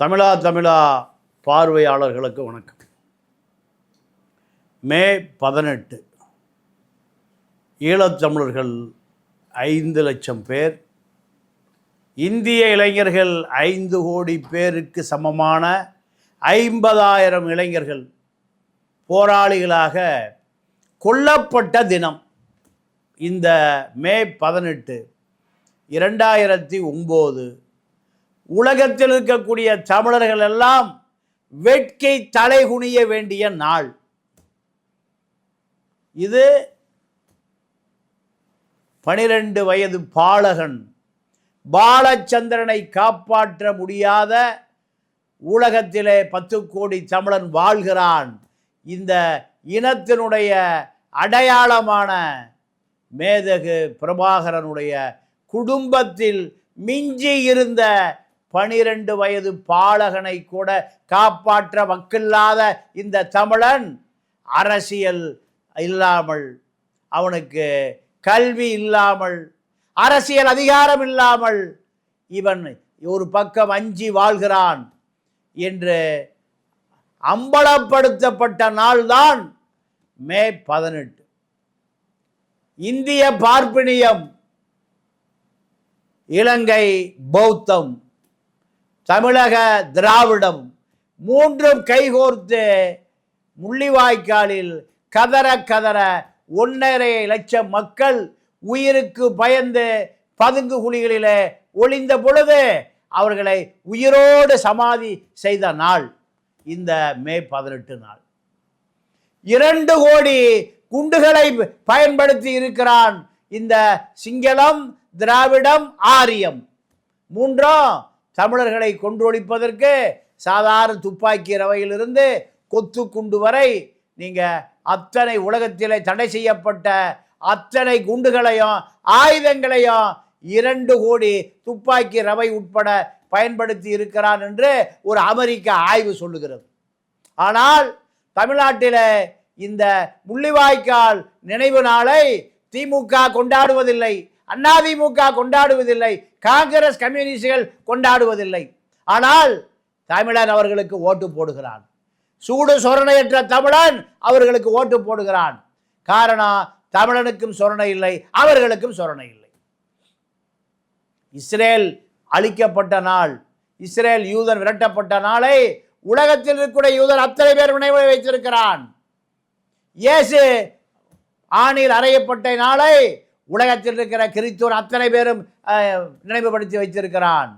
தமிழா தமிழா பார்வையாளர்களுக்கு வணக்கம். மே பதினெட்டு. ஈழத்தமிழர்கள் ஐந்து லட்சம் பேர். இந்திய இளைஞர்கள் ஐந்து கோடி பேருக்கு சமமான ஐம்பதாயிரம் இளைஞர்கள் போராளிகளாக கொல்லப்பட்ட தினம். இந்த மே பதினெட்டு இரண்டாயிரத்தி ஒம்பது உலகத்தில் இருக்கக்கூடிய தமிழர்கள் எல்லாம் வெட்கை தலை குனிய வேண்டிய நாள். இது பனிரெண்டு வயது பாலகன் பாலச்சந்திரனை காப்பாற்ற முடியாத உலகத்திலே பத்து கோடி தமிழன் வாழ்கிறான். இந்த இனத்தினுடைய அடையாளமான மேதகு பிரபாகரனுடைய குடும்பத்தில் மிஞ்சி இருந்த பனிரெண்டு வயது பாலகனை கூட காப்பாற்ற வக்கில்லாத இந்த தமிழன் அரசியல் இல்லாமல் அவனுக்கு கல்வி இல்லாமல் அரசியல் அதிகாரம் இல்லாமல் இவன் ஒரு பக்கம் அஞ்சி வாழ்கிறான் என்று அம்பலப்படுத்தப்பட்ட நாள்தான் மே பதினெட்டு. இந்திய பார்ப்பினியம் இலங்கை பௌத்தம். தமிழக திராவிடம் மூன்றும் கைகோர்த்து முள்ளிவாய்க்காலில் கதற கதற ஒன்றரை லட்சம் மக்கள் உயிருக்கு பயந்து பதுங்கு குழிகளிலே ஒளிந்த பொழுது அவர்களை உயிரோடு சமாதி செய்த நாள் இந்த மே பதினெட்டு நாள். இரண்டு கோடி குண்டுகளை பயன்படுத்தி இருக்கிறான் இந்த சிங்களம் திராவிடம் ஆரியம். மூன்றும் தமிழர்களை கொன்றொழிப்பதற்கு சாதாரண துப்பாக்கி ரவையிலிருந்து கொத்து குண்டு வரை நீங்கள் அத்தனை உலகத்திலே தடை செய்யப்பட்ட அத்தனை குண்டுகளையும் ஆயுதங்களையும் இரண்டு கோடி துப்பாக்கி ரவை உட்பட பயன்படுத்தி இருக்கிறான் என்று ஒரு அமெரிக்க ஆய்வு சொல்லுகிறது. ஆனால் தமிழ்நாட்டில் இந்த முள்ளிவாய்க்கால் நினைவு நாளை திமுக கொண்டாடுவதில்லை. அதிமுக கொண்டாடுவதில்லை காங்கிரஸ் கம்யூனிஸ்டுகள் கொண்டாடுவதில்லை. ஆனால் தமிழன் அவர்களுக்கு ஓட்டு போடுகிறான். சூடு சொரணையற்ற தமிழன் அவர்களுக்கு ஓட்டு போடுகிறான். காரணம் தமிழனுக்கும் சொரணை இல்லை அவர்களுக்கும் சொரணை இல்லை. இஸ்ரேல் அழிக்கப்பட்ட நாள் இஸ்ரேல் யூதன் விரட்டப்பட்ட நாளை உலகத்தில் இருக்கக்கூடிய யூதன் அத்தனை பேர் நினைவு வைத்திருக்கிறான். இயேசு ஆணில் அறையப்பட்ட நாளை உலகத்தில் இருக்கிற கிறிஸ்துவன் அத்தனை பேரும் நினைவுபடுத்தி வைத்திருக்கிறான்.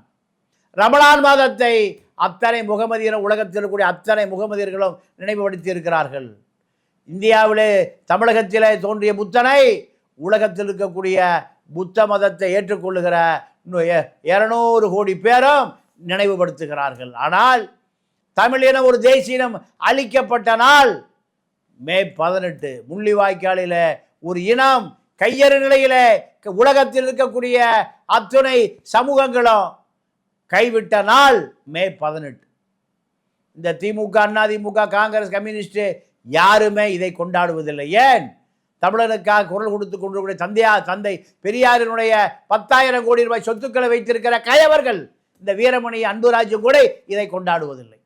ரமலான் மாதத்தை அத்தனை முகமதியரும் உலகத்தில் இருக்கக்கூடிய அத்தனை முகமதியர்களும் நினைவுபடுத்தி இருக்கிறார்கள். இந்தியாவிலே தமிழகத்திலே தோன்றிய புத்தனை உலகத்தில் இருக்கக்கூடிய புத்த மதத்தை ஏற்றுக்கொள்ளுகிற இரநூறு கோடி பேரும் நினைவுபடுத்துகிறார்கள். ஆனால் தமிழினம் ஒரு தேசியம் அழிக்கப்பட்ட நாள் மே பதினெட்டு. முள்ளிவாய்க்காலில் ஒரு இனம் கையறு நிலையில உலகத்தில் இருக்கக்கூடிய அத்துணை சமூகங்களும் கைவிட்ட நாள் மே பதினெட்டு. இந்த திமுக அண்ணா திமுக காங்கிரஸ் கம்யூனிஸ்ட் யாருமே இதை கொண்டாடுவதில்லை. ஏன்? தமிழனுக்காக குரல் கொடுத்து கொண்டிருக்கிற தந்தையா தந்தை பெரியாரினுடைய பத்தாயிரம் கோடி ரூபாய் சொத்துக்களை வைத்திருக்கிற கயவர்கள் இந்த வீரமணி அன்புராஜும் கூட இதை கொண்டாடுவதில்லை.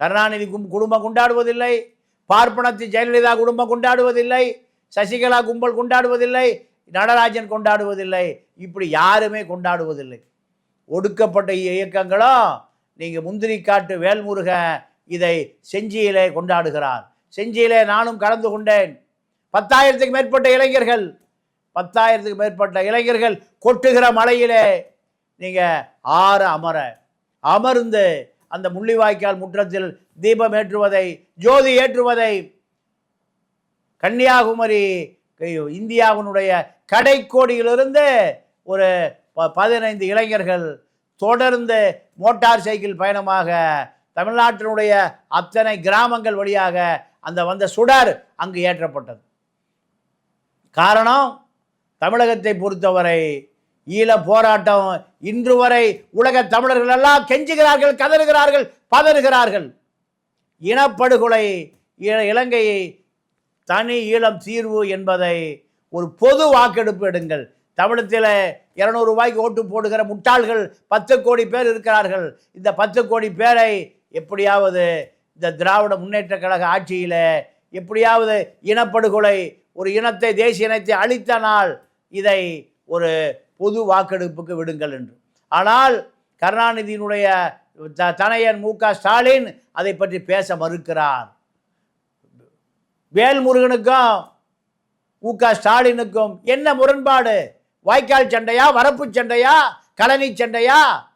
கருணாநிதி குடும்பம் கொண்டாடுவதில்லை. பார்ப்பனத்து ஜெயலலிதா குடும்பம் கொண்டாடுவதில்லை. சசிகலா கும்பல் கொண்டாடுவதில்லை நடராஜன் கொண்டாடுவதில்லை. இப்படி யாருமே கொண்டாடுவதில்லை. ஒடுக்கப்பட்ட இயக்கங்களும் நீங்கள் முந்திரி காட்டு வேல்முருகன் இதை செஞ்சியிலே கொண்டாடுகிறார். செஞ்சியிலே நானும் கலந்து கொண்டேன். பத்தாயிரத்துக்கு மேற்பட்ட இளைஞர்கள் பத்தாயிரத்துக்கு மேற்பட்ட இளைஞர்கள் கொட்டுகிற மலையிலே நீங்கள் ஆற அமர அமர்ந்து அந்த முள்ளிவாய்க்கால் முற்றத்தில் தீபம் ஏற்றுவதை ஜோதி ஏற்றுவதை கன்னியாகுமரி இந்தியாவினுடைய கடைக்கோடியிலிருந்து ஒரு ப- பதினைந்து இளைஞர்கள் தொடர்ந்து மோட்டார் சைக்கிள் பயணமாக தமிழ்நாட்டினுடைய அத்தனை கிராமங்கள் வழியாக அந்த வந்த சுடர் அங்கு ஏற்றப்பட்டது. காரணம் தமிழகத்தை பொறுத்தவரை ஈழ போராட்டம் இன்று வரை உலக தமிழர்கள் எல்லாம் கெஞ்சுகிறார்கள் கதறுகிறார்கள் பதறுகிறார்கள். இனப்படுகொலை இ- இலங்கையை தனி ஈழம் தீர்வு என்பதை ஒரு பொது வாக்கெடுப்பு எடுங்கள். தமிழத்தில் இருநூறு ரூபாய்க்கு ஓட்டு போடுகிற முட்டாள்கள் பத்து கோடி பேர் இருக்கிறார்கள். இந்த பத்து கோடி பேரை எப்படியாவது இந்த திராவிட முன்னேற்ற கழக ஆட்சியில் எப்படியாவது இனப்படுகொலை ஒரு இனத்தை தேசிய இனத்தை அழித்த நாள் இதை ஒரு பொது வாக்கெடுப்புக்கு விடுங்கள் என்று. ஆனால் கருணாநிதியினுடைய த- தனையன் மு க ஸ்டாலின் அதை பற்றி பேச மறுக்கிறார். வேல்முருகனுக்கும் மு க ஸ்டாலினுக்கும் என்ன முரண்பாடு? வாய்க்கால் சண்டையா வரப்பு சண்டையா கழனி சண்டையா?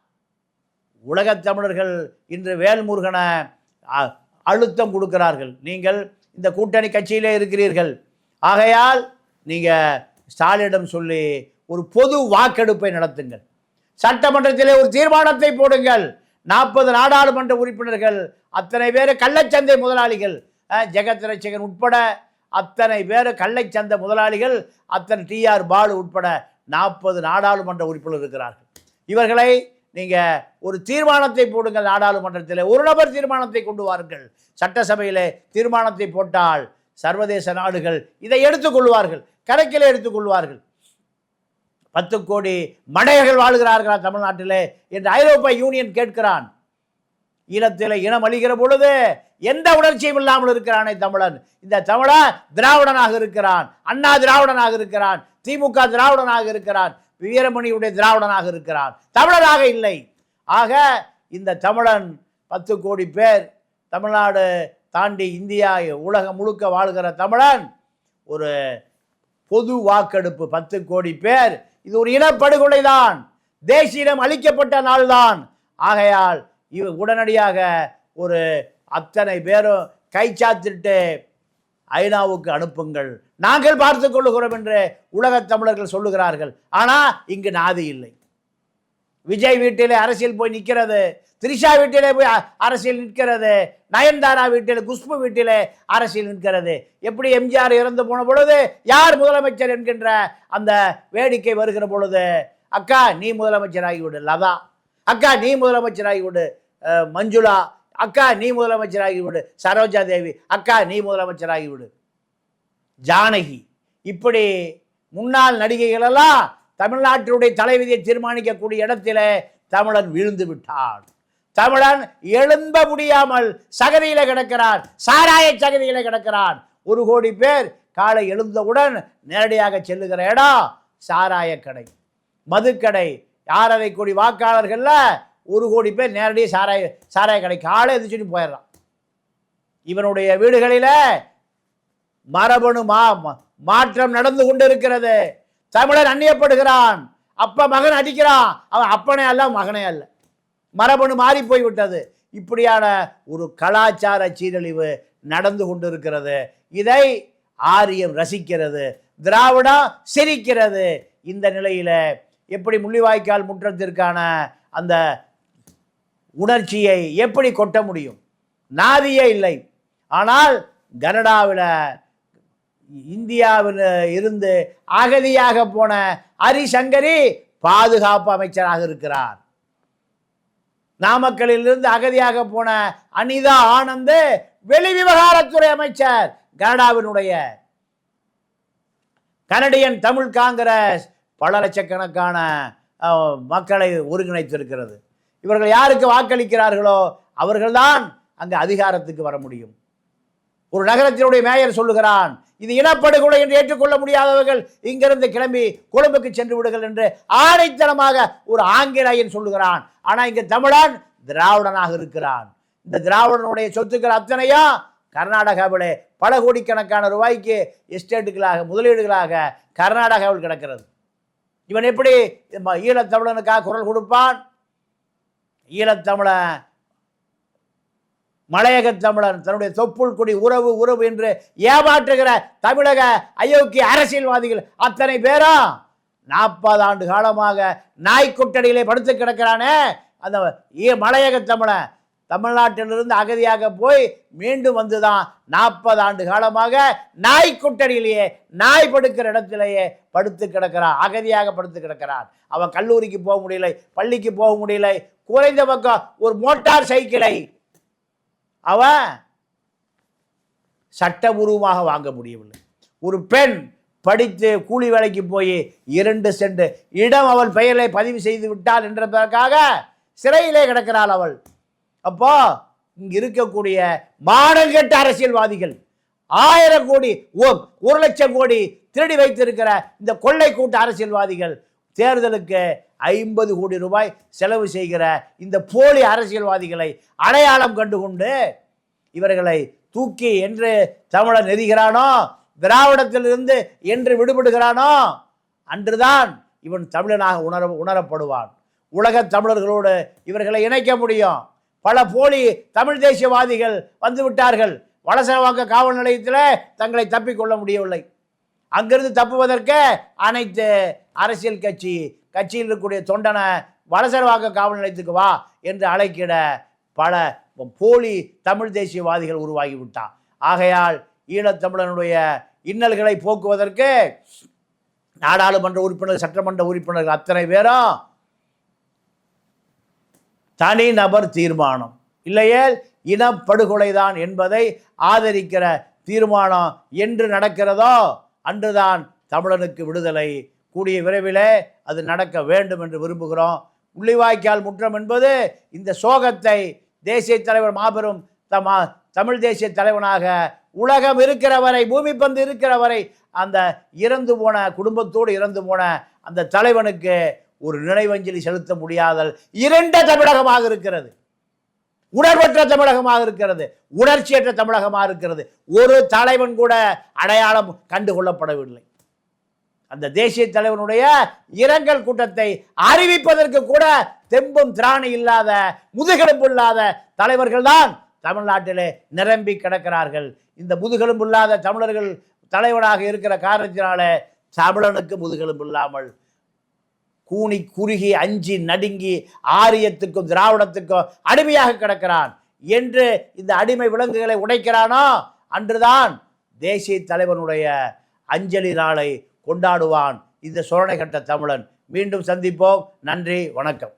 உலகத் தமிழர்கள் இன்று வேல்முருகனை அ- அழுத்தம் கொடுக்கிறார்கள். நீங்கள் இந்த கூட்டணி கட்சியிலே இருக்கிறீர்கள். ஆகையால் நீங்கள் ஸ்டாலினிடம் சொல்லி ஒரு பொது வாக்கெடுப்பை நடத்துங்கள். சட்டமன்றத்திலே ஒரு தீர்மானத்தை போடுங்கள். நாற்பது நாடாளுமன்ற உறுப்பினர்கள் அத்தனை பேர் கள்ளச்சந்தை முதலாளிகள் ஜெகத் ரட்சகன் உட்பட அத்தனை பேர் கள்ளச்சந்தை முதலாளிகள் அத்தனை டிஆர் பாலு உட்பட நாற்பது நாடாளுமன்ற உறுப்பினர் இருக்கிறார்கள். இவர்களை நீங்கள் ஒரு தீர்மானத்தை போடுங்கள் நாடாளுமன்றத்தில். ஒரு நபர் தீர்மானத்தை கொண்டு வாருங்கள். சட்டசபையில் தீர்மானத்தை போட்டால் சர்வதேச நாடுகள் இதை எடுத்துக்கொள்வார்கள் கணக்கில் எடுத்துக்கொள்வார்கள் பத்து கோடி மடையர்கள் வாழ்கிறார்களா தமிழ்நாட்டில் என்று ஐரோப்பா யூனியன் கேட்கிறான். இனத்தில் இனம் அழிகிற பொழுது எந்த உணர்ச்சியும் இல்லாமல் இருக்கிறானே தமிழன். இந்த தமிழன் திராவிடனாக இருக்கிறான். அண்ணா திராவிடனாக இருக்கிறான். திமுக திராவிடனாக இருக்கிறான். வீரமணியுடைய திராவிடனாக இருக்கிறான். தமிழனாக இல்லை. ஆக இந்த தமிழன் பத்து கோடி பேர் தமிழ்நாடு தாண்டி இந்தியா உலகம் முழுக்க வாழ்கிற தமிழன் ஒரு பொது வாக்கெடுப்பு பத்து கோடி பேர். இது ஒரு இனப்படுகொலை தான் தேசியம் அளிக்கப்பட்ட நாள்தான். ஆகையால் இவ உடனடியாக ஒரு அத்தனை பேரும் கைச்சாத்திட்டு ஐநாவுக்கு அனுப்புங்கள். நாங்கள் பார்த்து கொள்ளுகிறோம் என்று உலகத் தமிழர்கள் சொல்லுகிறார்கள். ஆனால் இங்கு நாதி இல்லை. விஜய் வீட்டிலே அரசியல் போய் நிற்கிறது. திரிஷா வீட்டிலே போய் அரசியல் நிற்கிறது. நயன்தாரா வீட்டில் குஷ்பு வீட்டிலே அரசியல் நிற்கிறது. எப்படி எம்ஜிஆர் இறந்து போன பொழுது யார் முதலமைச்சர் என்கின்ற அந்த வேடிக்கை வருகிற பொழுது அக்கா நீ முதலமைச்சர் ஆகிவிடு லதா. அக்கா நீ முதலமைச்சர் ஆகிவிடு மஞ்சுளா அக்கா நீ முதலமைச்சர் ஆகிவிடு சரோஜா தேவி அக்கா நீ முதலமைச்சராகிவிடு ஜானகி இப்படி முன்னாள் நடிகைகளெல்லாம் தமிழ்நாட்டினுடைய தலைவிதியை தீர்மானிக்கக்கூடிய இடத்திலே தமிழன் விழுந்து விட்டான். தமிழன் எழும்ப முடியாமல் சகதியில கிடக்கிறான். சாராய சகதியில கிடக்கிறான். ஒரு கோடி பேர் காலை எழுந்தவுடன் நேரடியாக செல்லுகிற இடம் சாராய கடை. மதுக்கடை. ஆறரை கோடி வாக்காளர்கள்ல? ஒரு கோடி பேர் நேரடியாக சாராய சாராய கடை எது சொல்லி போயிடுறான். இவனுடைய வீடுகளில் மரபணு மா மா- மாற்றம் நடந்து கொண்டு இருக்கிறது தமிழன் அந்நியப்படுகிறான். அப்ப மகன் அடிக்கிறான். அவன் அப்பனே அல்ல மகனே அல்ல. மரபணு மாறி போய்விட்டது. இப்படியான ஒரு கலாச்சார சீரழிவு நடந்து கொண்டிருக்கிறது. இதை ஆரியம் ரசிக்கிறது. திராவிடம் சிரிக்கிறது. இந்த நிலையில் எப்படி முள்ளிவாய்க்கால் முற்றத்திற்கான அந்த உணர்ச்சியை எப்படி கொட்ட முடியும்? நாதியே இல்லை. ஆனால் கனடாவில் இந்தியாவில் இருந்து அகதியாக போன ஹரிசங்கரி பாதுகாப்பு அமைச்சராக இருக்கிறார். நாமக்கலிலிருந்து அகதியாக போன அனிதா ஆனந்த் வெளிவிவகாரத்துறை அமைச்சர் கனடாவினுடைய கனடியன் தமிழ் காங்கிரஸ் பல லட்சக்கணக்கான மக்களை ஒருங்கிணைத்திருக்கிறது. இவர்கள் யாருக்கு வாக்களிக்கிறார்களோ அவர்கள்தான் அங்கு அதிகாரத்துக்கு வர முடியும். ஒரு நகரத்தினுடைய மேயர் சொல்லுகிறான் இது இனப்படுகொலை என்று ஏற்றுக்கொள்ள முடியாதவர்கள் இங்கிருந்து கிளம்பி கொழும்புக்கு சென்று விடுங்கள் என்று ஆணைத்தனமாக ஒரு ஆங்கிலேயன் சொல்லுகிறான். ஆனால் இங்கு தமிழன் திராவிடனாக இருக்கிறான். இந்த திராவிடனுடைய சொத்துக்கள் அத்தனையும் கர்நாடகாவிலே பல கோடிக்கணக்கான ரூபாய்க்கு எஸ்டேட்டுகளாக முதலீடுகளாக கர்நாடகாவில் கிடக்கிறது. இவன் எப்படி ம- ஈழத்தமிழனுக்காக குரல் கொடுப்பான்? ஈழத்தமிழன் மலையக தமிழன் தன்னுடைய தொப்புள் குடி உறவு உறவு என்று ஏமாற்றுகிற தமிழக அயோக்கிய அரசியல்வாதிகள் அத்தனை பேரும் நாற்பது ஆண்டு காலமாக நாய்க்குட்டடியிலே படுத்து கிடக்கிறானே. அந்த ஈ- மலையக தமிழன் தமிழ்நாட்டிலிருந்து அகதியாக போய் மீண்டும் வந்துதான் நாற்பது ஆண்டு காலமாக நாய்க்குட்டடியிலேயே நாய் படுக்கிற இடத்திலேயே படுத்து கிடக்கிறான். அகதியாக படுத்து கிடக்கிறான். அவன் கல்லூரிக்கு போக முடியல பள்ளிக்கு போக முடியல குறைந்த பக்கம் ஒரு மோட்டார் சைக்கிளை அவன் சட்டபூர்வமாக வாங்க முடியவில்லை. ஒரு பெண் படித்து கூலி வேலைக்கு போய் இரண்டு சென்று இடம் அவள் பெயரை பதிவு செய்து விட்டாள் என்றதற்காக சிறையிலே கிடக்கிறாள் அவள். அப்போ இங்க இருக்கக்கூடிய மானங்கெட்ட அரசியல்வாதிகள் ஆயிரம் கோடி ஓ- ஒரு லட்சம் கோடி திருடி வைத்திருக்கிற இந்த கொள்ளை கூட்ட அரசியல்வாதிகள் தேர்தலுக்கு ஐம்பது கோடி ரூபாய் செலவு செய்கிற இந்த போலி அரசியல்வாதிகளை அடையாளம் கண்டுகொண்டு இவர்களை தூக்கி என்று தமிழன் நெறிகிறானோ திராவிடத்திலிருந்து என்று விடுபடுகிறானோ அன்றுதான் இவன் தமிழனாக உணர உணரப்படுவான். உலக தமிழர்களோடு இவர்களை இணைக்க முடியும். பல போலி தமிழ் தேசியவாதிகள் வந்து விட்டார்கள் வலசரவாக்க காவல் நிலையத்தில் தங்களை தப்பிக்கொள்ள முடியவில்லை. அங்கிருந்து தப்புவதற்கு அனைத்து அரசியல் கட்சி கட்சியில் இருக்கக்கூடிய தொண்டனை வலசரவாக்க காவல் நிலையத்துக்கு வா என்று அழைக்கிட பல போலி தமிழ் தேசியவாதிகள் உருவாகிவிட்டான் ஆகையால் ஈழத்தமிழனுடைய இன்னல்களை போக்குவதற்கு நாடாளுமன்ற உறுப்பினர் சட்டமன்ற உறுப்பினர்கள் அத்தனை பேரும் தனிநபர் தீர்மானம். இல்லையேல் இனப்படுகொலைதான் என்பதை ஆதரிக்கிற தீர்மானம் என்று நடக்கிறதோ அன்றுதான் தமிழனுக்கு விடுதலை. கூடிய விரைவிலே அது நடக்க வேண்டும் என்று விரும்புகிறோம். உள்ளிவாய்க்கால் முற்றம் என்பது இந்த சோகத்தை தேசிய தலைவர் மாபெரும் தமா தமிழ் தேசிய தலைவனாக உலகம் இருக்கிற வரை பூமி பந்து இருக்கிற வரை அந்த இறந்து போன குடும்பத்தோடு இறந்து போன அந்த தலைவனுக்கு ஒரு நினைவஞ்சலி செலுத்த முடியாதல் இரண்ட தமிழகமாக இருக்கிறது. உணர்வற்ற தமிழகமாக இருக்கிறது. உணர்ச்சியற்ற தமிழகமாக இருக்கிறது. ஒரு தலைவன் கூட அடையாளம் கண்டுகொள்ளப்படவில்லை. அந்த தேசிய தலைவனுடைய இரங்கல் கூட்டத்தை அறிவிப்பதற்கு கூட தெம்பும் திராணி இல்லாத முதுகெலும்பு இல்லாத தலைவர்கள் தான் தமிழ்நாட்டிலே நிரம்பி கிடக்கிறார்கள். இந்த முதுகெலும்பு இல்லாத தமிழர்கள் தலைவனாக இருக்கிற காரணத்தினாலே தமிழனுக்கு முதுகெலும்பு இல்லாமல் கூனி குறுகி அஞ்சி நடுங்கி ஆரியத்துக்கும் திராவிடத்துக்கும் அடிமையாக கிடக்கிறான். என்று இந்த அடிமை விலங்குகளை உடைக்கிறானோ? அன்றுதான் தேசிய தலைவனுடைய அஞ்சலி நாளை கொண்டாடுவான் இந்த சோழனை கட்ட தமிழன். மீண்டும் சந்திப்போம். நன்றி வணக்கம்.